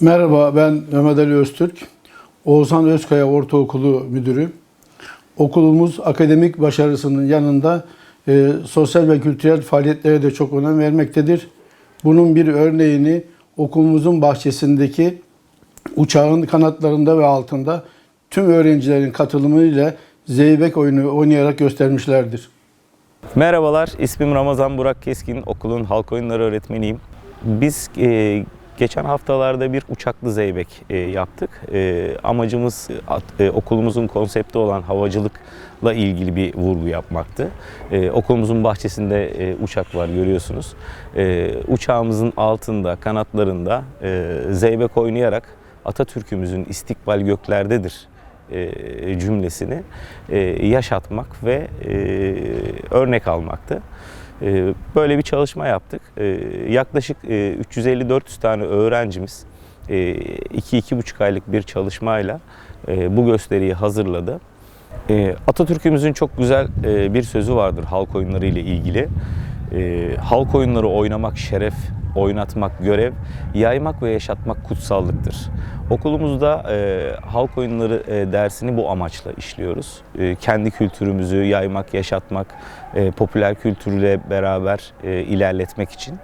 Merhaba ben Mehmet Ali Öztürk. Oğuzhan Özkaya Ortaokulu Müdürü. Okulumuz akademik başarısının yanında e, sosyal ve kültürel faaliyetlere de çok önem vermektedir. Bunun bir örneğini okulumuzun bahçesindeki uçağın kanatlarında ve altında tüm öğrencilerin katılımıyla zeybek oyunu oynayarak göstermişlerdir. Merhabalar, ismim Ramazan Burak Keskin, okulun halk oyunları öğretmeniyim. Biz e, geçen haftalarda bir uçaklı zeybek e, yaptık. E, amacımız e, okulumuzun konsepti olan havacılıkla ilgili bir vurgu yapmaktı. Okulumuzun bahçesinde uçak var görüyorsunuz. Uçağımızın altında, kanatlarında zeybek oynayarak Atatürk'ümüzün istikbal göklerdedir cümlesini yaşatmak ve örnek almaktı. E, Böyle bir çalışma yaptık. E, Yaklaşık e, 350-400 tane öğrencimiz 2-2,5 aylık bir çalışmayla e, bu gösteriyi hazırladı. E, Atatürk'ümüzün çok güzel e, bir sözü vardır halk oyunları ile ilgili. E, Halk oyunları oynamak şeref, oynatmak görev, yaymak ve yaşatmak kutsallıktır. Okulumuzda e, halk oyunları e, dersini bu amaçla işliyoruz. E, kendi kültürümüzü yaymak, yaşatmak, e, popüler kültürle beraber e, ilerletmek için.